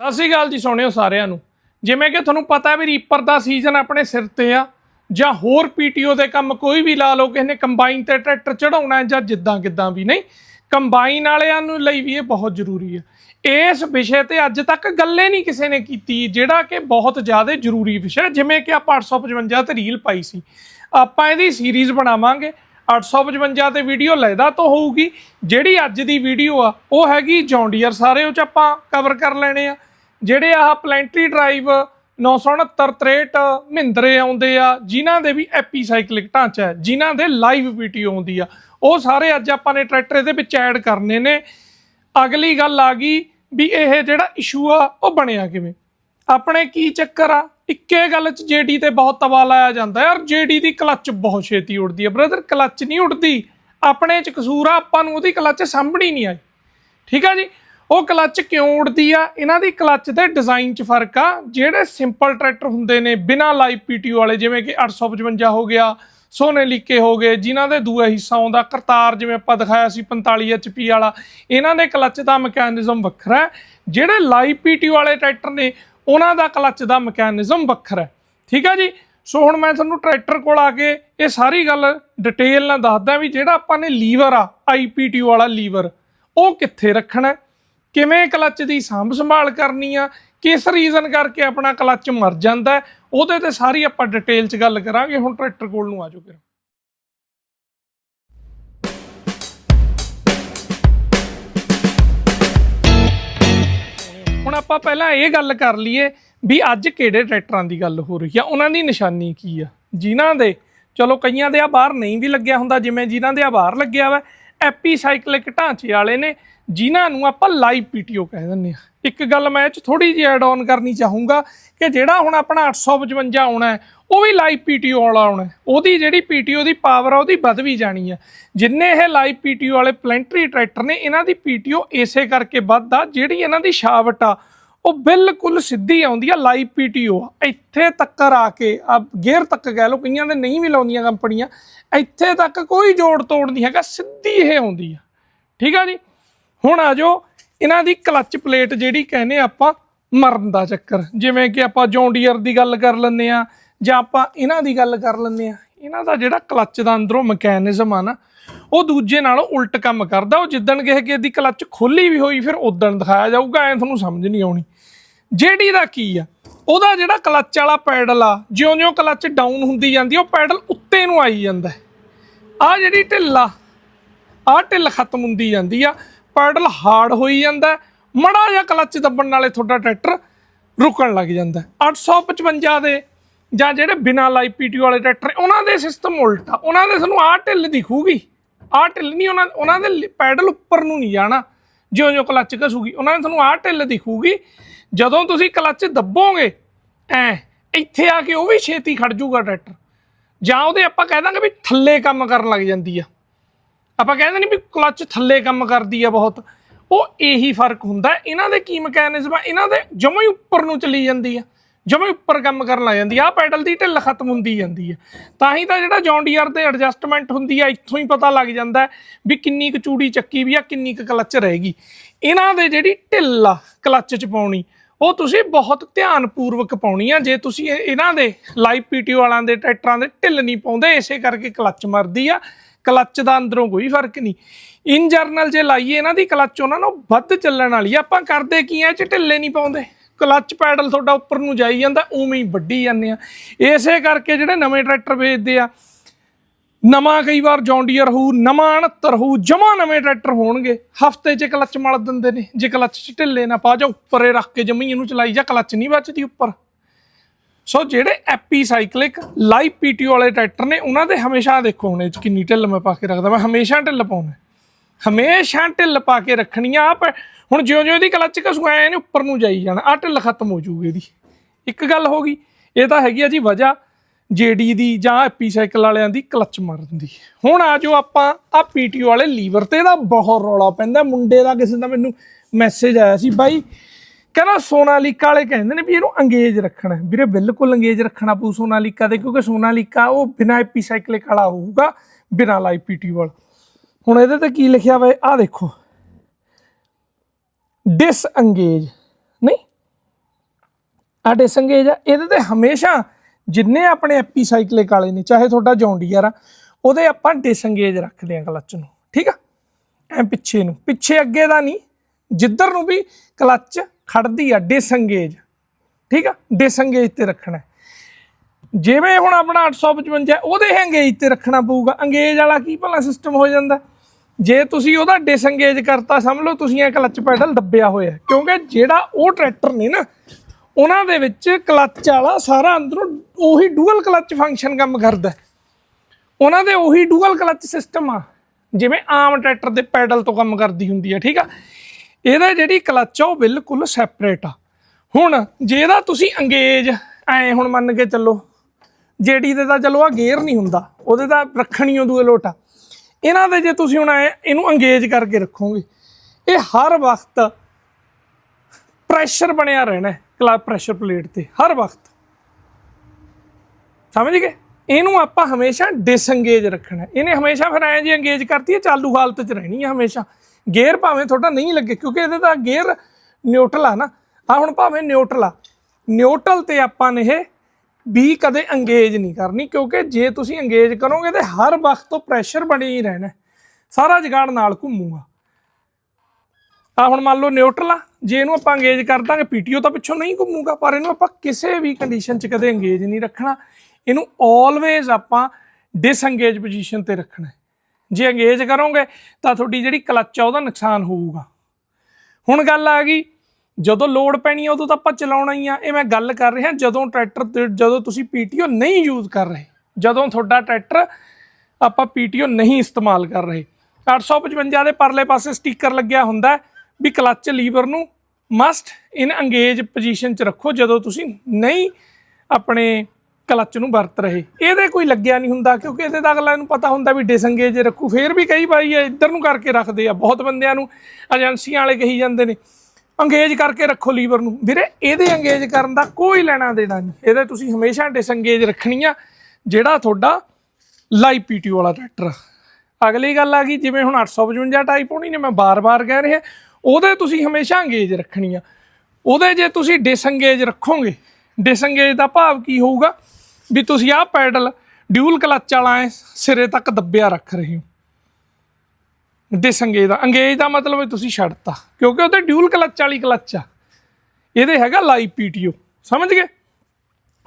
ਸਤਿ ਸ਼੍ਰੀ ਅਕਾਲ ਜੀ ਸੋਹਣਿਓ ਸਾਰਿਆਂ ਨੂੰ। ਜਿਵੇਂ ਕਿ ਤੁਹਾਨੂੰ ਪਤਾ ਵੀ ਰੀਪਰ ਦਾ ਸੀਜ਼ਨ ਆਪਣੇ ਸਿਰ ਤੇ ਆ, ਜਾਂ ਹੋਰ ਪੀਟੀਓ ਦੇ ਕੰਮ ਕੋਈ ਵੀ ਲਾ ਲਓ, ਕਿਸੇ ਨੇ ਕੰਬਾਈਨ ਤੇ ਟਰੈਕਟਰ ਚੜਾਉਣਾ ਜਾਂ ਜਿੱਦਾਂ ਕਿੱਦਾਂ ਵੀ ਨਹੀਂ ਕੰਬਾਈਨ ਵਾਲਿਆਂ ਨੂੰ ਲਈ ਵੀ ਇਹ ਬਹੁਤ ਜ਼ਰੂਰੀ ਹੈ ਇਸ ਵਿਸ਼ੇ ਤੇ ਅੱਜ ਤੱਕ ਗੱਲੇ ਨਹੀਂ ਕਿਸੇ ਨੇ ਕੀਤੀ, ਜਿਹੜਾ ਕਿ ਬਹੁਤ ਜ਼ਿਆਦਾ ਜ਼ਰੂਰੀ ਵਿਸ਼ਾ ਜਿਵੇਂ ਕਿ ਆਪਾਂ 855 ਤੇ ਰੀਲ ਪਾਈ ਸੀ। ਆਪਾਂ ਇਹਦੀ ਸੀਰੀਜ਼ ਬਣਾਵਾਂਗੇ। 855 ਤੇ ਵੀਡੀਓ ਲੈਦਾ ਤਾਂ ਹੋਊਗੀ। ਜਿਹੜੀ ਅੱਜ ਦੀ ਵੀਡੀਓ ਆ, ਉਹ ਹੈਗੀ ਜੌਂਡੀਅਰ ਸਾਰੇ ਉਹ ਚ ਆਪਾਂ ਕਵਰ ਕਰ ਲੈਣੇ ਆ। ਜਿਹੜੇ ਆਹ ਪਲੈਂਟਰੀ ਡਰਾਈਵ 969 63 ਮਹਿੰਦਰੇ ਆਉਂਦੇ ਆ, ਜਿਨ੍ਹਾਂ ਦੇ ਵੀ ਐਪੀ ਸਾਈਕਲਿਕ ਢਾਂਚਾ ਹੈ, ਜਿਨ੍ਹਾਂ ਦੇ ਲਾਈਵ ਵੀਡੀਓ ਆਉਂਦੀ ਆ, ਉਹ ਸਾਰੇ ਅੱਜ ਆਪਾਂ ਨੇ ਟਰੈਕਟਰ ਇਹਦੇ ਵਿੱਚ ਐਡ ਕਰਨੇ ਨੇ। ਅਗਲੀ ਗੱਲ ਆ ਗਈ ਵੀ ਇਹ ਜਿਹੜਾ ਇਸ਼ੂ ਆ, ਉਹ ਬਣਿਆ ਕਿਵੇਂ? ਆਪਣੇ ਕੀ ਚੱਕਰ ਆ? ਇੱਕੇ ਗੱਲ 'ਚ ਜੇਡੀ ਤੇ ਬਹੁਤ ਤਵਾ ਲਾਇਆ ਜਾਂਦਾ ਯਾਰ ਜੇਡੀ ਦੀ ਕਲੱਚ ਬਹੁਤ ਛੇਤੀ ਉੱਡਦੀ ਆ ਬ੍ਰਦਰ ਕਲੱਚ ਨਹੀਂ ਉੱਡਦੀ। ਆਪਣੇ 'ਚ ਕਸੂਰ ਆ, ਆਪਾਂ ਨੂੰ ਉਹਦੀ ਕਲੱਚ ਸਾਂਭਣੀ ਨਹੀਂ ਆਈ। ਠੀਕ ਆ ਜੀ? ਉਹ ਕਲੱਚ ਕਿਉਂ ਉੜਦੀ ਆ? ਇਹਨਾਂ ਦੀ ਕਲੱਚ ਦੇ ਡਿਜ਼ਾਈਨ 'ਚ ਫ਼ਰਕ ਆ। ਜਿਹੜੇ ਸਿੰਪਲ ਟਰੈਕਟਰ ਹੁੰਦੇ ਨੇ ਬਿਨਾ ਲਾਈਵ ਪੀਟੀਓ ਵਾਲੇ ਜਿਵੇਂ ਕਿ 855 ਹੋ ਗਿਆ ਸੋਨੇ ਲੀਕੇ ਹੋ ਗਏ ਜਿਨ੍ਹਾਂ ਦੇ ਦੂਆ ਹਿੱਸਾ ਆਉਂਦਾ ਕਰਤਾਰ ਜਿਵੇਂ ਆਪਾਂ ਦਿਖਾਇਆ ਸੀ 45 HP ਵਾਲਾ ਇਹਨਾਂ ਦੇ ਕਲੱਚ ਦਾ ਮੈਕੈਨਿਜ਼ਮ ਵੱਖਰਾ ਹੈ। ਜਿਹੜੇ ਲਾਈਵ ਪੀਟੀਓ ਵਾਲੇ ਟਰੈਕਟਰ ਨੇ ਉਹਨਾਂ ਦਾ ਕਲੱਚ ਦਾ ਮੈਕੈਨਿਜ਼ਮ ਵੱਖਰਾ ਹੈ। ਠੀਕ ਆ ਜੀ? ਸੋ ਹੁਣ ਮੈਂ ਤੁਹਾਨੂੰ ਟਰੈਕਟਰ ਕੋਲ ਆ ਕੇ ਇਹ ਸਾਰੀ ਗੱਲ ਡਿਟੇਲ ਨਾਲ ਦੱਸਦਾ ਵੀ ਜਿਹੜਾ ਆਪਾਂ ਨੇ ਲੀਵਰ ਆ ਆਈਪੀਟੀਓ ਵਾਲਾ ਲੀਵਰ ਉਹ ਕਿੱਥੇ ਰੱਖਣਾ ਹੈ, ਕਿਵੇਂ ਕਲੱਚ ਦੀ ਸਾਂਭ ਸੰਭਾਲ ਕਰਨੀ ਆ, ਕਿਸ ਰੀਜ਼ਨ ਕਰਕੇ ਆਪਣਾ ਕਲੱਚ ਮਰ ਜਾਂਦਾ ਉਹਦੇ ਤੇ ਸਾਰੀ ਆਪਾਂ ਡਿਟੇਲ 'ਚ ਗੱਲ ਕਰਾਂਗੇ, ਹੁਣ ਟਰੈਕਟਰ ਕੋਲ ਨੂੰ ਆਜੋ ਫਿਰ। ਹੁਣ ਆਪਾਂ ਪਹਿਲਾਂ ਇਹ ਗੱਲ ਕਰ ਲਈਏ ਵੀ ਅੱਜ ਕਿਹੜੇ ਟਰੈਕਟਰਾਂ ਦੀ ਗੱਲ ਹੋ ਰਹੀ ਆ, ਉਹਨਾਂ ਦੀ ਨਿਸ਼ਾਨੀ ਕੀ ਆ? ਜਿਨ੍ਹਾਂ ਦੇ, ਚਲੋ ਕਈਆਂ ਦੇ ਆ ਬਾਹਰ ਨਹੀਂ ਵੀ ਲੱਗਿਆ ਹੁੰਦਾ, ਜਿਵੇਂ ਜਿਨ੍ਹਾਂ ਦੇ ਆ ਬਾਹਰ ਲੱਗਿਆ ਵਾ ਐਪੀਸਾਈਕਲਿਕ ਢਾਂਚੇ ਵਾਲੇ ਨੇ, ਜਿਨ੍ਹਾਂ ਨੂੰ ਆਪਾਂ ਲਾਈਵ ਪੀਟੀਓ ਕਹਿ ਦਿੰਦੇ ਆ ਇੱਕ ਗੱਲ ਮੈਂ ਇਹ ਚ ਥੋੜੀ ਜਿਹੀ ਐਡ ਆਨ ਕਰਨੀ ਚਾਹੂੰਗਾ ਕਿ ਜਿਹੜਾ ਹੁਣ ਆਪਣਾ 855 ਆਉਣਾ ਹੈ, ਉਹ ਵੀ ਲਾਈਵ ਪੀਟੀਓ ਵਾਲਾ ਆਉਣਾ ਉਹਦੀ ਜਿਹੜੀ ਪੀਟੀਓ ਦੀ ਪਾਵਰ ਆ, ਉਹਦੀ ਵੱਧ ਵੀ ਜਾਣੀ ਆ ਜਿੰਨੇ ਇਹ ਲਾਈਵ ਪੀਟੀਓ ਵਾਲੇ ਪਲੈਂਟਰੀ ਟਰੈਕਟਰ ਨੇ, ਇਹਨਾਂ ਦੀ ਪੀਟੀਓ ਇਸੇ ਕਰਕੇ ਵੱਧਦਾ, ਜਿਹੜੀ ਇਹਨਾਂ ਦੀ ਸ਼ਾਵਟ ਆ ਉਹ ਬਿਲਕੁਲ ਸਿੱਧੀ ਆਉਂਦੀ ਆ ਲਾਈਵ ਪੀਟੀਓ ਇੱਥੇ ਤੱਕ ਆ ਕੇ, ਆ ਗੇਅਰ ਤੱਕ ਕਹਿ ਲਓ, ਕਈਆਂ ਦੇ ਨਹੀਂ ਵੀ ਲਾਉਂਦੀਆਂ ਕੰਪਨੀਆਂ, ਇੱਥੇ ਤੱਕ ਕੋਈ ਜੋੜ ਤੋੜ ਨਹੀਂ ਹੈਗਾ, ਸਿੱਧੀ ਇਹ ਆਉਂਦੀ ਆ। ਠੀਕ ਆ ਜੀ? ਹੁਣ ਆ ਜਾਓ, ਇਹਨਾਂ ਦੀ ਕਲੱਚ ਪਲੇਟ ਜਿਹੜੀ ਕਹਿੰਦੇ ਆਪਾਂ ਮਰਨ ਦਾ ਚੱਕਰ। ਜਿਵੇਂ ਕਿ ਆਪਾਂ ਜੌਂਡੀਅਰ ਦੀ ਗੱਲ ਕਰ ਲੈਂਦੇ ਆ, ਜਾਂ ਆਪਾਂ ਇਹਨਾਂ ਦੀ ਗੱਲ ਕਰ ਲੈਂਦੇ ਆ। ਇਹਨਾਂ ਦਾ ਜਿਹੜਾ ਕਲੱਚ ਦਾ ਅੰਦਰੋਂ ਮੈਕੈਨਿਜ਼ਮ ਆ ਨਾ, ਉਹ ਦੂਜੇ ਨਾਲੋਂ ਉਲਟ ਕੰਮ ਕਰਦਾ। ਉਹ ਜਿੱਦਣ ਕਿਸੇ ਕਿਸੇ ਦੀ ਕਲੱਚ ਖੋਲੀ ਵੀ ਹੋਈ, ਫਿਰ ਉਦੋਂ ਦਿਖਾਇਆ ਜਾਊਗਾ, ਐ ਤੁਹਾਨੂੰ ਸਮਝ ਨਹੀਂ ਆਉਣੀ। ਜਿਹੜੀ ਦਾ ਕੀ ਆ, ਉਹਦਾ ਜਿਹੜਾ ਕਲੱਚ ਵਾਲਾ ਪੈਡਲ ਆ, ਜਿਉਂ-ਜਿਉਂ ਕਲੱਚ ਡਾਊਨ ਹੁੰਦੀ ਜਾਂਦੀ ਉਹ ਪੈਡਲ ਉੱਤੇ ਨੂੰ ਆਈ ਜਾਂਦਾ। ਆ ਜਿਹੜੀ ਢਿੱਲਾ ਆਹ ਢਿੱਲ ਖਤਮ ਹੁੰਦੀ ਜਾਂਦੀ ਆ, ਪੈਡਲ ਹਾਰਡ ਹੋਈ ਜਾਂਦਾ, ਮੜਾ ਜਿਹਾ ਕਲੱਚ ਦੱਬਣ ਨਾਲੇ ਤੁਹਾਡਾ ਟਰੈਕਟਰ ਰੁਕਣ ਲੱਗ ਜਾਂਦਾ। 855 ਦੇ ਜਾਂ ਜਿਹੜੇ ਬਿਨਾ ਲਾਈਵ ਪੀਟੀ ਵਾਲੇ ਟਰੈਕਟਰ ਉਹਨਾਂ ਦੇ ਸਿਸਟਮ ਉਲਟਾ, ਉਹਨਾਂ ਦੇ ਤੁਹਾਨੂੰ ਆਹ ਢਿੱਲ ਦਿਖੂਗੀ। ਆਹ ਢਿੱਲ ਨਹੀਂ, ਉਹਨਾਂ ਉਹਨਾਂ ਦੇ ਪੈਡਲ ਉੱਪਰ ਨੂੰ ਨਹੀਂ ਜਾਣਾ। ਜਿਉਂ ਜਿਉਂ ਕਲੱਚ ਘਸੂਗੀ, ਉਹਨਾਂ ਨੇ ਤੁਹਾਨੂੰ ਆਹ ਢਿੱਲ ਦਿਖੂਗੀ। ਜਦੋਂ ਤੁਸੀਂ ਕਲੱਚ ਦੱਬੋਗੇ, ਐ, ਇੱਥੇ ਆ ਕੇ ਉਹ ਵੀ ਛੇਤੀ ਖੜ ਜਾਊਗਾ ਟਰੈਕਟਰ। ਜਾਂ ਉਹਦੇ ਆਪਾਂ ਕਹਿ ਦਾਂਗੇ ਵੀ ਥੱਲੇ ਕੰਮ ਕਰਨ ਲੱਗ ਜਾਂਦੀ ਆ। ਆਪਾਂ ਕਹਿੰਦੇ ਨਹੀਂ ਵੀ ਕਲੱਚ ਥੱਲੇ ਕੰਮ ਕਰਦੀ ਆ ਬਹੁਤ। ਉਹ ਇਹੀ ਫ਼ਰਕ ਹੁੰਦਾ। ਇਹਨਾਂ ਦੇ ਕੀ ਮਕੈਨਿਜ਼ਮ ਆ? ਇਹਨਾਂ ਦੇ ਜਮਾਂ ਹੀ ਉੱਪਰ ਨੂੰ ਚਲੀ ਜਾਂਦੀ ਆ। ਜਮਾਂ ਉੱਪਰ ਕੰਮ ਕਰਨ ਲੱਗ ਜਾਂਦੀ ਆ, ਆਹ ਪੈਡਲ ਦੀ ਢਿੱਲ ਖਤਮ ਹੁੰਦੀ ਜਾਂਦੀ ਆ। ਤਾਂ ਹੀ ਤਾਂ ਜਿਹੜਾ ਜੌਂਡੀਅਰ ਤੇ ਐਡਜਸਟਮੈਂਟ ਹੁੰਦੀ ਆ, ਇੱਥੋਂ ਹੀ ਪਤਾ ਲੱਗ ਜਾਂਦਾ ਵੀ ਕਿੰਨੀ ਕੁ ਚੂੜੀ ਚੱਕੀ ਵੀ ਆ, ਕਿੰਨੀ ਕੁ ਕਲੱਚ ਰਹੇਗੀ ਇਹਨਾਂ ਦੇ ਜਿਹੜੀ ਢਿੱਲ ਆ, ਕਲੱਚ ਚ ਪਾਉਣੀ, ਉਹ ਤੁਸੀਂ ਬਹੁਤ ਧਿਆਨਪੂਰਵਕ ਪਾਉਣੀ ਆ। ਜੇ ਤੁਸੀਂ ਇਹ- ਇਹਨਾਂ ਦੇ ਲਾਈਵ ਪੀਟੀਓ ਵਾਲਾਂ ਦੇ ਟਰੈਕਟਰਾਂ ਦੇ ਢਿੱਲ ਨਹੀਂ ਪਾਉਂਦੇ, ਇਸੇ ਕਰਕੇ ਕਲੱਚ ਮਰਦੀ ਆ। ਕਲੱਚ ਦਾ ਅੰਦਰੋਂ ਕੋਈ ਫ਼ਰਕ ਨਹੀਂ। ਇਨ ਜਰਨਲ ਜੇ ਲਾਈਏ, ਇਹਨਾਂ ਦੀ ਕਲੱਚ ਉਹਨਾਂ ਨੂੰ ਵੱਧ ਚੱਲਣ ਵਾਲੀ ਆ। ਆਪਾਂ ਕਰਦੇ ਕੀ ਆ ਚ ਢਿੱਲੇ ਨਹੀਂ ਪਾਉਂਦੇ। ਕਲੱਚ ਪੈਡਲ ਤੁਹਾਡਾ ਉੱਪਰ ਨੂੰ ਜਾਈ ਜਾਂਦਾ, ਉਵੇਂ ਹੀ ਵੱਢੀ ਜਾਂਦੇ ਆ। ਇਸੇ ਕਰਕੇ ਜਿਹੜੇ ਨਵੇਂ ਟਰੈਕਟਰ ਵੇਚਦੇ ਆ, ਨਵਾਂ ਕਈ ਵਾਰ ਜੌਂਡੀਅਰ ਹੋਊ, ਨਵਾਂ 69 ਹੋਊ, ਜਮਾ ਨਵੇਂ ਟਰੈਕਟਰ ਹੋਣਗੇ। ਹਫ਼ਤੇ 'ਚ ਕਲੱਚ ਮਲ ਦਿੰਦੇ ਨੇ, ਜੇ ਕਲੱਚ 'ਚ ਢਿੱਲੇ ਨਾ ਪਾ ਜਾ ਉੱਪਰੇ ਰੱਖ ਕੇ ਜਮੀ ਇਹਨੂੰ ਚਲਾਈ ਜਾ, ਕਲੱਚ ਨਹੀਂ ਬਚਦੀ ਉੱਪਰ। ਸੋ ਜਿਹੜੇ ਐਪੀ ਸਾਈਕਲਿਕ, ਲਾਈਵ ਪੀਟੀਓ ਵਾਲੇ ਟਰੈਕਟਰ ਨੇ, ਉਹਨਾਂ ਦੇ ਹਮੇਸ਼ਾ ਦੇਖੋ ਹੁਣ, ਇਹ 'ਚ ਕਿੰਨੀ ਢਿੱਲ ਮੈਂ ਪਾ ਕੇ ਰੱਖਦਾ, ਮੈਂ ਹਮੇਸ਼ਾ ਢਿੱਲ ਪਾਉਣਾ ਹਮੇਸ਼ਾ ਢਿੱਲ ਪਾ ਕੇ ਰੱਖਣੀ ਆ ਆਪ ਹੁਣ ਜਿਉਂ ਜਿਉਂ ਇਹਦੀ ਕਲੱਚ ਘਸੂ, ਐ ਇਹਨੇ ਉੱਪਰ ਨੂੰ ਜਾਈ ਜਾਣਾ ਆ ਢਿੱਲ ਖਤਮ ਹੋ ਜੂਗੀ ਇਹਦੀ। ਇੱਕ ਗੱਲ ਹੋ ਗਈ, ਇਹ ਤਾਂ ਹੈਗੀ ਆ ਜੀ ਵਜ੍ਹਾ, ਜੇਡੀ ਦੀ ਜਾਂ ਐਪੀ ਸਾਈਕਲ ਵਾਲਿਆਂ ਦੀ ਕਲੱਚ ਮਾਰਨ ਦੀ। ਹੁਣ ਆ ਜੋ ਆਪਾਂ ਆ ਪੀਟੀਓ ਵਾਲੇ ਲੀਵਰ ਤੇ ਇਹਦਾ ਬਹੁਤ ਰੌਲਾ ਪੈਂਦਾ, ਮੁੰਡੇ ਦਾ ਕਿਸੇ ਦਾ ਮੈਨੂੰ ਮੈਸੇਜ ਆਇਆ ਸੀ, ਬਾਈ ਕਹਿੰਦਾ ਸੋਨਾਲੀਕਾ ਵਾਲੇ ਕਹਿੰਦੇ ਨੇ ਵੀ ਇਹਨੂੰ ਅੰਗੇਜ ਰੱਖਣਾ ਵੀਰੇ ਬਿਲਕੁਲ ਅੰਗੇਜ ਰੱਖਣਾ ਪਊ ਸੋਨਾਲੀਕਾ ਦੇ, ਕਿਉਂਕਿ ਸੋਨਾਲੀਕਾ ਉਹ ਬਿਨਾ ਐਪੀ ਸਾਈਕਲਿਕ ਵਾਲਾ ਹੋਊਗਾ, ਬਿਨਾ ਲਾਈਵ ਪੀਟੀ ਵਾਲਾ। ਹੁਣ ਇਹਦੇ ਤੇ ਕੀ ਲਿਖਿਆ ਹੋਇਆ ਆ ਦੇਖੋ। ਡਿਸਅੰਗੇਜ ਨਹੀਂ। ਆ ਡਿਸੰਗੇਜ ਆ। ਇਹਦੇ ਤੇ ਹਮੇਸ਼ਾ ਜਿੰਨੇ ਆਪਣੇ ਐਪੀ ਸਾਈਕਲਿਕ ਵਾਲੇ ਨੇ ਚਾਹੇ ਤੁਹਾਡਾ ਜੌਂਡੀਅਰ ਆ ਉਹਦੇ ਆਪਾਂ ਡਿਸੰਗੇਜ ਰੱਖਦੇ ਆ ਕਲੱਚ ਨੂੰ। ਠੀਕ ਆ? ਐ ਪਿੱਛੇ ਨੂੰ। ਪਿੱਛੇ ਅੱਗੇ ਦਾ ਨਹੀਂ। ਜਿੱਧਰ ਨੂੰ ਵੀ ਕਲੱਚ ਖੜਦੀ ਆ ਡਿਸੰਗੇਜ ਠੀਕ ਆ? ਡਿਸੰਗੇਜ ਤੇ ਰੱਖਣਾ। ਜਿਵੇਂ ਹੁਣ ਆਪਣਾ 855 ਹੈ, ਉਹਦੇ ਅੰਗੇਜ ਤੇ ਰੱਖਣਾ ਪਊਗਾ। ਅੰਗੇਜ ਵਾਲਾ ਕੀ ਭਲਾ ਸਿਸਟਮ ਹੋ ਜਾਂਦਾ? ਜੇ ਤੁਸੀਂ ਉਹਦਾ ਡਿਸੰਗੇਜ ਕਰਤਾ, ਸਮਝ ਲਓ ਤੁਸੀਂ ਇਹ ਕਲੱਚ ਪੈਡਲ ਦੱਬਿਆ ਹੋਇਆ ਕਿਉਂਕਿ ਜਿਹੜਾ ਉਹ ਟਰੈਕਟਰ ਨੇ ਨਾ, ਉਹਨਾਂ ਦੇ ਵਿੱਚ ਕਲੱਚ ਵਾਲਾ ਸਾਰਾ ਅੰਦਰੋਂ ਉਹੀ ਡੂਅਲ ਕਲੱਚ ਫੰਕਸ਼ਨ ਕੰਮ ਕਰਦਾ ਉਹਨਾਂ ਦੇ ਉਹੀ ਡੂਅਲ ਕਲੱਚ ਸਿਸਟਮ ਆ, ਜਿਵੇਂ ਆਮ ਟਰੈਕਟਰ ਦੇ ਪੈਡਲ ਤੋਂ ਕੰਮ ਕਰਦੀ ਹੁੰਦੀ ਆ ਠੀਕ ਆ? ਇਹਦਾ ਜਿਹੜੀ ਕਲੱਚ ਆ, ਉਹ ਬਿਲਕੁਲ ਸੈਪਰੇਟ ਆ। ਹੁਣ ਜੇ ਇਹਦਾ ਤੁਸੀਂ ਅੰਗੇਜ ਐ ਹੁਣ ਮੰਨ ਕੇ ਚੱਲੋ, ਜੇਡੀ ਦੇ ਤਾਂ ਚਲੋ ਆ ਗੇਅਰ ਨਹੀਂ ਹੁੰਦਾ, ਉਹਦੇ ਤਾਂ ਰੱਖਣੀ ਉਹ ਦੂਏ ਲੋਟਾ ਇਹਨਾਂ ਦੇ ਜੇ ਤੁਸੀਂ ਹੁਣ ਐ, ਇਹਨੂੰ ਅੰਗੇਜ ਕਰਕੇ ਰੱਖੋਗੇ, ਇਹ ਹਰ ਵਕਤ ਪ੍ਰੈਸ਼ਰ ਬਣਿਆ ਰਹਿਣਾ ਹੈ ਪ੍ਰੈਸ਼ਰ ਪਲੇਟ ਤੇ, ਹਰ ਵਕਤ। ਸਮਝ ਗਏ? ਇਹਨੂੰ ਆਪਾਂ ਹਮੇਸ਼ਾ ਡਿਸੰਗੇਜ ਰੱਖਣਾ ਇਹਨੇ ਹਮੇਸ਼ਾ ਫਿਰ ਐਂ ਜੀ ਅੰਗੇਜ ਕਰਤੀ ਹੈ, ਚਾਲੂ ਹਾਲਤ 'ਚ ਰਹਿਣੀ ਹੈ ਹਮੇਸ਼ਾ। ਗੇਅਰ ਭਾਵੇਂ ਤੁਹਾਡਾ ਨਹੀਂ ਲੱਗੇ, ਕਿਉਂਕਿ ਇਹਦੇ ਤਾਂ ਗੇਅਰ ਨਿਊਟਰਲ ਆ ਨਾ। ਆ ਹੁਣ ਭਾਵੇਂ ਨਿਊਟਰਲ ਆ। ਨਿਊਟਰਲ ਤੇ ਆਪਾਂ ਨੇ ਇਹ ਵੀ ਕਦੇ ਅੰਗੇਜ ਨਹੀਂ ਕਰਨੀ, ਕਿਉਂਕਿ ਜੇ ਤੁਸੀਂ ਅੰਗੇਜ ਕਰੋਗੇ ਤੇ ਹਰ ਵਕਤ ਤੋਂ ਪ੍ਰੈਸ਼ਰ ਬਣੀ ਹੀ ਰਹਿਣਾ ਸਾਰਾ ਜਗਾੜ ਨਾਲ ਘੁੰਮੂਗਾ। ਆ ਹੁਣ ਮੰਨ ਲਓ ਨਿਊਟਰਲ ਆ, ਜੇ ਇਹਨੂੰ ਆਪਾਂ ਅੰਗੇਜ ਕਰ ਦਾਂਗੇ ਪੀਟੀਓ ਤਾਂ ਪਿੱਛੋਂ ਨਹੀਂ ਘੁੰਮੂਗਾ, ਪਰ ਇਹਨੂੰ ਆਪਾਂ ਕਿਸੇ ਵੀ ਕੰਡੀਸ਼ਨ 'ਚ ਕਦੇ ਅੰਗੇਜ ਨਹੀਂ ਰੱਖਣਾ। ਇਹਨੂੰ ਆਲਵੇਜ਼ ਆਪਾਂ ਡਿਸਅੰਗੇਜ਼ ਪੋਜੀਸ਼ਨ ਤੇ ਰੱਖਣਾ ਜੇ ਅੰਗੇਜ ਕਰੋਗੇ ਤਾਂ ਤੁਹਾਡੀ ਜਿਹੜੀ ਕਲੱਚ ਆ, ਉਹਦਾ ਨੁਕਸਾਨ ਹੋਊਗਾ। ਹੁਣ ਗੱਲ ਆ ਗਈ ਜਦੋਂ ਲੋਡ ਪੈਣੀ ਆ, ਉਦੋਂ ਤਾਂ ਆਪਾਂ ਚਲਾਉਣਾ ਹੀ ਆ। ਇਹ ਮੈਂ ਗੱਲ ਕਰ ਰਿਹਾ, ਜਦੋਂ ਟਰੈਕਟਰ ਜਦੋਂ ਤੁਸੀਂ ਪੀਟੀਓ ਨਹੀਂ ਯੂਜ਼ ਕਰ ਰਹੇ, ਜਦੋਂ ਤੁਹਾਡਾ ਟਰੈਕਟਰ ਆਪਾਂ ਪੀਟੀਓ ਨਹੀਂ ਇਸਤੇਮਾਲ ਕਰ ਰਹੇ। 855 ਦੇ ਪਰਲੇ ਪਾਸੇ ਸਟicker ਲੱਗਿਆ ਹੁੰਦਾ ਵੀ ਕਲੱਚ ਲੀਵਰ ਨੂੰ ਮਸਟ ਇਨ ਅੰਗੇਜ ਪੋਜੀਸ਼ਨ 'ਚ ਰੱਖੋ, ਜਦੋਂ ਤੁਸੀਂ ਨਹੀਂ ਆਪਣੇ ਕਲੱਚ ਨੂੰ ਵਰਤ ਰਹੇ। ਇਹਦੇ ਕੋਈ ਲੱਗਿਆ ਨਹੀਂ ਹੁੰਦਾ, ਕਿਉਂਕਿ ਇਹਦੇ ਤਾਂ ਅਗਲਾ ਨੂੰ ਪਤਾ ਹੁੰਦਾ ਵੀ ਡਿਸੰਗੇਜ ਰੱਖੂ। ਫੇਰ ਵੀ ਕਈ ਵਾਰੀ ਇੱਧਰ ਨੂੰ ਕਰਕੇ ਰੱਖਦੇ ਆ, ਬਹੁਤ ਬੰਦਿਆਂ ਨੂੰ, ਏਜੰਸੀਆਂ ਵਾਲੇ ਕਹੀ ਜਾਂਦੇ ਨੇ ਅੰਗੇਜ ਕਰਕੇ ਰੱਖੋ ਲੀਵਰ ਨੂੰ। ਵੀਰੇ, ਇਹਦੇ ਅੰਗੇਜ ਕਰਨ ਦਾ ਕੋਈ ਲੈਣਾ ਦੇਣਾ ਨਹੀਂ। ਇਹਦੇ ਤੁਸੀਂ ਹਮੇਸ਼ਾ ਡਿਸੰਗੇਜ ਰੱਖਣੀ ਆ, ਜਿਹੜਾ ਤੁਹਾਡਾ ਲਾਈ ਪੀਟੀਓ ਵਾਲਾ ਟਰੈਕਟਰ ਅਗਲੀ ਗੱਲ ਆ ਗਈ, ਜਿਵੇਂ ਹੁਣ 855 ਟਾਈਪ ਹੋਣੀ ਨੇ, ਮੈਂ ਬਾਰ-ਬਾਰ ਕਹਿ ਰਿਹਾ, ਉਹਦੇ ਤੁਸੀਂ ਹਮੇਸ਼ਾ ਅੰਗੇਜ ਰੱਖਣੀ ਆ। ਉਹਦੇ ਜੇ ਤੁਸੀਂ ਡਿਸੰਗੇਜ ਰੱਖੋਗੇ ਡਿਸੰਗੇਜ ਦਾ ਭਾਵ ਕੀ ਹੋਊਗਾ? ਵੀ ਤੁਸੀਂ ਆਹ ਪੈਡਲ ਡਿਊਲ ਕਲੱਚ ਵਾਲਾ ਐ ਸਿਰੇ ਤੱਕ ਦੱਬਿਆ ਰੱਖ ਰਹੇ ਹੋ। ਡਿਸੰਗੇਜ ਦਾ। ਅੰਗੇਜ ਦਾ ਮਤਲਬ ਹੈ ਤੁਸੀਂ ਛੱਡਤਾ, ਕਿਉਂਕਿ ਉਹਦੇ ਡਿਊਲ ਕਲੱਚ ਵਾਲੀ ਕਲੱਚ ਆ। ਇਹਦੇ ਹੈਗਾ ਲਾਈਵ ਪੀਟੀਓ ਸਮਝ ਗਏ?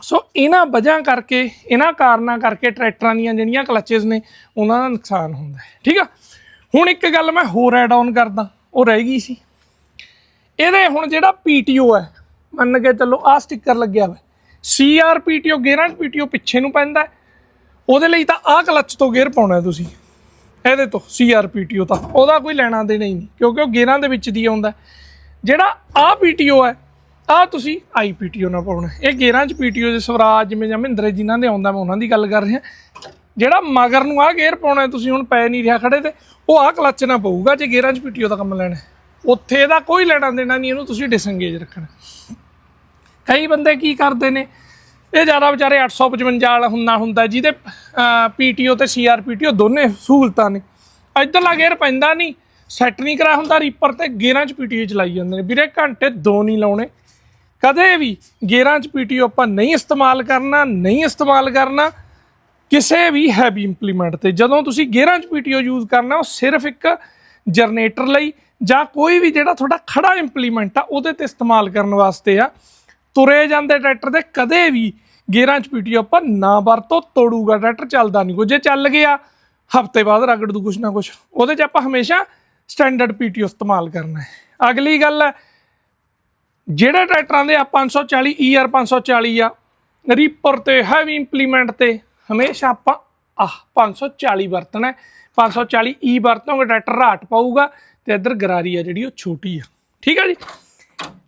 ਸੋ ਇਹਨਾਂ ਵਜ੍ਹਾ ਕਰਕੇ, ਇਹਨਾਂ ਕਾਰਨਾਂ ਕਰਕੇ ਟਰੈਕਟਰਾਂ ਦੀਆਂ ਜਿਹੜੀਆਂ ਕਲੱਚਸ ਨੇ, ਉਹਨਾਂ ਦਾ ਨੁਕਸਾਨ ਹੁੰਦਾ ਹੈ। ਠੀਕ ਆ? ਹੁਣ ਇੱਕ ਗੱਲ ਮੈਂ ਹੋਰ ਐਡ ਆਨ ਕਰਦਾ, ਉਹ ਰਹਿ ਗਈ ਸੀ। ਇਹਦੇ ਹੁਣ ਜਿਹੜਾ ਪੀਟੀਓ ਹੈ, ਮੰਨ ਕੇ ਚੱਲੋ ਆਹ ਸਟicker ਲੱਗਿਆ ਹੋਇਆ ਸੀਆਰ ਪੀਟੀਓ ਗੇਅਰਾਂ 'ਚ ਪੀਟੀਓ ਪਿੱਛੇ ਨੂੰ ਪੈਂਦਾ ਉਹਦੇ ਲਈ ਤਾਂ ਆਹ ਕਲੱਚ ਤੋਂ ਗੇਅਰ ਪਾਉਣਾ ਤੁਸੀਂ। ਇਹਦੇ ਤੋਂ ਸੀਆਰ ਪੀਟੀਓ ਤਾਂ ਉਹਦਾ ਕੋਈ ਲੈਣਾ ਦੇਣਾ ਹੀ ਨਹੀਂ, ਕਿਉਂਕਿ ਉਹ ਗੇਅਰਾਂ ਦੇ ਵਿੱਚ ਦੀ ਆਉਂਦਾ। ਜਿਹੜਾ ਆਹ ਪੀਟੀਓ ਹੈ, ਆਹ ਤੁਸੀਂ ਆਈ ਪੀਟੀਓ ਨਾਲ ਪਾਉਣਾ ਇਹ ਗੇਅਰਾਂ 'ਚ ਪੀਟੀਓ ਦੇ ਸਵਰਾਜ ਜਿਵੇਂ ਜਾਂ ਮਹਿੰਦਰੇ ਜਿਨ੍ਹਾਂ ਦੇ ਆਉਂਦਾ, ਮੈਂ ਉਹਨਾਂ ਦੀ ਗੱਲ ਕਰ ਰਿਹਾ। ਜਿਹੜਾ ਮਗਰ ਨੂੰ ਆਹ ਗੇਅਰ ਪਾਉਣਾ ਤੁਸੀਂ ਹੁਣ ਪੈ ਨਹੀਂ ਰਿਹਾ ਖੜੇ ਤੇ, ਉਹ ਆਹ ਕਲੱਚ ਨਾ ਪਊਗਾ ਜੇ ਗੇਅਰਾਂ 'ਚ ਪੀਟੀਓ ਦਾ ਕੰਮ ਲੈਣਾ ਉੱਥੇ ਇਹਦਾ ਕੋਈ ਲੈਣਾ ਦੇਣਾ ਨਹੀਂ, ਇਹਨੂੰ ਤੁਸੀਂ ਡਿਸੰਗੇਜ ਰੱਖਣਾ ਕਈ ਬੰਦੇ ਕੀ ਕਰਦੇ ਨੇ ਇਹ ਜ਼ਿਆਦਾ ਵਿਚਾਰੇ 855 ਵਾਲਾ ਹੁੰਦਾ ਹੁੰਦਾ, ਜਿਹਦੇ ਪੀਟੀਓ ਤੇ ਸੀਆਰਪੀਟੀਓ ਦੋਨੇ ਸਹੂਲਤਾਂ ਨੇ। ਇੱਧਰਲਾ ਗੇਅਰ ਪੈਂਦਾ ਨਹੀਂ, ਸੈੱਟ ਨਹੀਂ ਕਰਾ ਹੁੰਦਾ, ਰੀਪਰ ਤੇ ਗੇਅਰਾਂ 'ਚ ਪੀਟੀਓ ਚਲਾਈ ਜਾਂਦੇ ਨੇ। ਵੀਰੇ, ਘੰਟੇ ਦੋ ਨਹੀਂ ਲਾਉਣੇ। ਕਦੇ ਵੀ ਗੇਅਰਾਂ 'ਚ ਪੀਟੀਓ ਆਪਾਂ ਨਹੀਂ ਇਸਤੇਮਾਲ ਕਰਨਾ, ਨਹੀਂ ਇਸਤੇਮਾਲ ਕਰਨਾ, ਕਿਸੇ ਵੀ ਹੈਵੀ ਇੰਪਲੀਮੈਂਟ ਤੇ। ਜਦੋਂ ਤੁਸੀਂ ਗੇਅਰਾਂ 'ਚ ਪੀਟੀਓ ਯੂਜ਼ ਕਰਨਾ, ਉਹ ਸਿਰਫ ਇੱਕ ਜਨਰੇਟਰ ਲਈ ਜਾਂ ਕੋਈ ਵੀ ਜਿਹੜਾ ਤੁਹਾਡਾ ਖੜਾ ਇੰਪਲੀਮੈਂਟ ਆ, ਉਹਦੇ ਤੇ ਇਸਤੇਮਾਲ ਕਰਨ ਵਾਸਤੇ ਆ। ਤੁਰੇ ਜਾਂਦੇ ਟਰੈਕਟਰ ਦੇ ਕਦੇ ਵੀ ਗੇਅਰਾਂ 'ਚ ਪੀਟੀਓ ਆਪਾਂ ਨਾ ਵਰਤੋ, ਤੋੜੂਗਾ ਟਰੈਕਟਰ, ਚੱਲਦਾ ਨਹੀਂ ਕੋ ਜੇ ਚੱਲ ਗਿਆ, ਹਫ਼ਤੇ ਬਾਅਦ ਰਗੜ ਦੂ ਕੁਛ ਨਾ ਕੁਛ। ਉਹਦੇ 'ਚ ਆਪਾਂ ਹਮੇਸ਼ਾ ਸਟੈਂਡਰਡ ਪੀਟੀਓ ਇਸਤੇਮਾਲ ਕਰਨਾ ਹੈ। ਅਗਲੀ ਗੱਲ ਹੈ, ਜਿਹੜੇ ਟਰੈਕਟਰਾਂ ਦੇ ਆ 540 ER 540 ਆ ਰੀਪਰ ਤੇ ਹੈਵੀ ਇੰਪਲੀਮੈਂਟ ਤੇ, ਹਮੇਸ਼ਾ ਆਪਾਂ ਆਹ 540 ਵਰਤਣਾ ਹੈ। 540 E ਵਰਤੋਂਗੇ, ਟਰੈਕਟਰ ਰਾਟ ਪਾਊਗਾ ਤੇ ਇੱਧਰ ਗਰਾਰੀ ਆ ਜਿਹੜੀ ਉਹ ਛੋਟੀ ਆ। ਠੀਕ ਆ ਜੀ?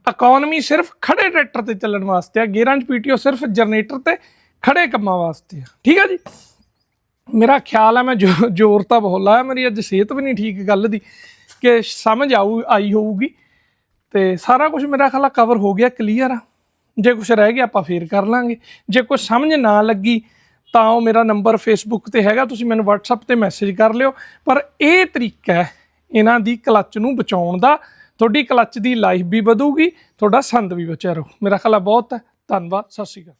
ਇਕਨੋਮੀ ਸਿਰਫ ਖੜੇ ਟਰੈਕਟਰ ਤੇ ਚੱਲਣ ਵਾਸਤੇ ਆ ਗੇਅਰਾਂ 'ਚ ਪੀਟੀਓ ਸਿਰਫ ਜਨਰੇਟਰ ਤੇ ਖੜੇ ਕੰਮਾਂ ਵਾਸਤੇ ਆ। ਠੀਕ ਆ ਜੀ? ਮੇਰਾ ਖਿਆਲ ਆ, ਮੈਂ ਜੋ- ਜ਼ੋਰ ਤਾਂ ਬਹੁਤ ਲਾਇਆ, ਮੇਰੀ ਅੱਜ ਸਿਹਤ ਵੀ ਨਹੀਂ ਠੀਕ ਗੱਲ ਦੀ, ਕਿ ਸਮਝ ਆਊ ਆਈ ਹੋਊਗੀ। ਤੇ ਸਾਰਾ ਕੁਝ ਮੇਰਾ ਖਿਆਲ ਕਵਰ ਹੋ ਗਿਆ ਕਲੀਅਰ ਆ। ਜੇ ਕੁਝ ਰਹਿ ਗਿਆ, ਆਪਾਂ ਫੇਰ ਕਰ ਲਾਂਗੇ। ਜੇ ਕੁਝ ਸਮਝ ਨਾ ਲੱਗੀ, ਤਾਂ ਉਹ ਮੇਰਾ ਨੰਬਰ ਫੇਸਬੁੱਕ ਤੇ ਹੈਗਾ, ਤੁਸੀਂ ਮੈਨੂੰ WhatsApp ਤੇ ਮੈਸੇਜ ਕਰ ਲਿਓ। ਪਰ ਇਹ ਤਰੀਕਾ ਹੈ, ਇਹਨਾਂ ਦੀ ਕਲੱਚ ਨੂੰ ਬਚਾਉਣ ਦਾ। ਤੁਹਾਡੀ ਕਲੱਚ ਦੀ ਲਾਈਫ ਵੀ ਵਧੂਗੀ, ਤੁਹਾਡਾ ਸੰਦ ਵੀ ਬਚਿਆ ਰਹੂ। ਮੇਰਾ ਖਿਆਲ ਬਹੁਤ ਹੈ। ਧੰਨਵਾਦ, ਸਤਿ ਸ਼੍ਰੀ ਅਕਾਲ।